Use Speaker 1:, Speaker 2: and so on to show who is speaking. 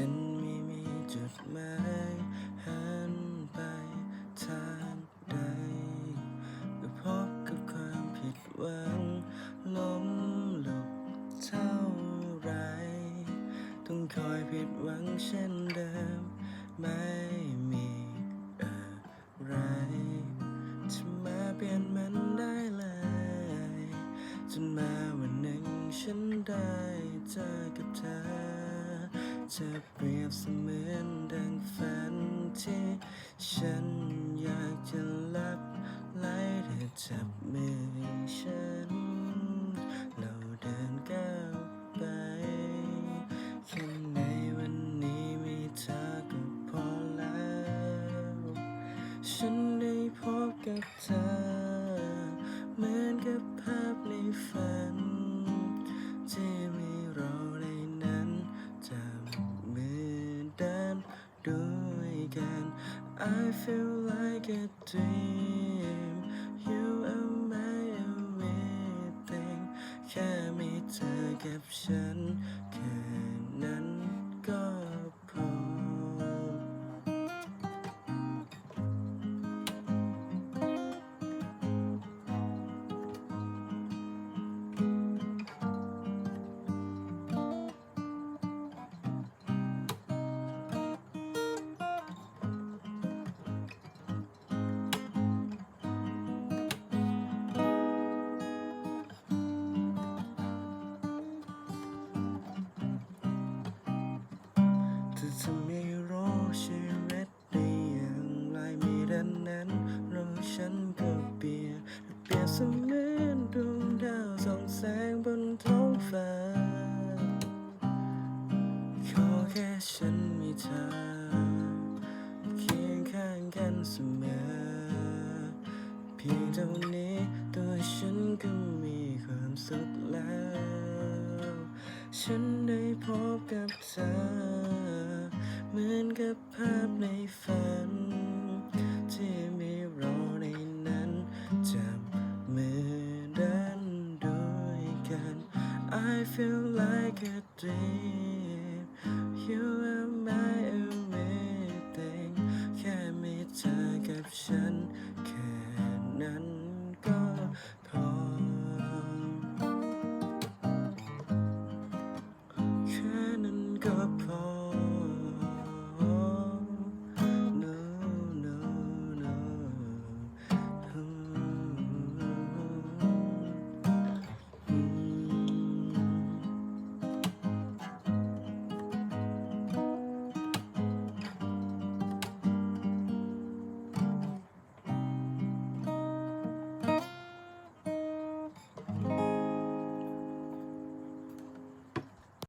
Speaker 1: ฉันไม่มีจุดหมายหันไปทางใดก็พบกับความผิดหวังล้มลุกเท่าไร ต้องคอยผิดหวังเช่นเดิม ไม่มีอะไรจะมาเปลี่ยนมันได้เลยจนมาวันหนึ่งฉันได้เจอกับเธอ จะเปรียบเสมือนดังฝันที่ฉันอยากจะลับไหลเธอจับมือฉัน เราเดินก้าวไปแค่ในวันนี้มีเธอก็พอแล้ว ฉันได้พบกับเธอ เหมือนกับภาพในฝัน I feel like a dream You are my everything แค่มีเธอกับฉัน ท้องฟ้า ขอแค่ฉันมีเธอเคียงข้างกันเสมอ เพียงเท่านี้ตัวฉันก็มีความสุขแล้ว ฉันได้พบกับเธอ เหมือนกับภาพในฝันที่ feel like a dream. You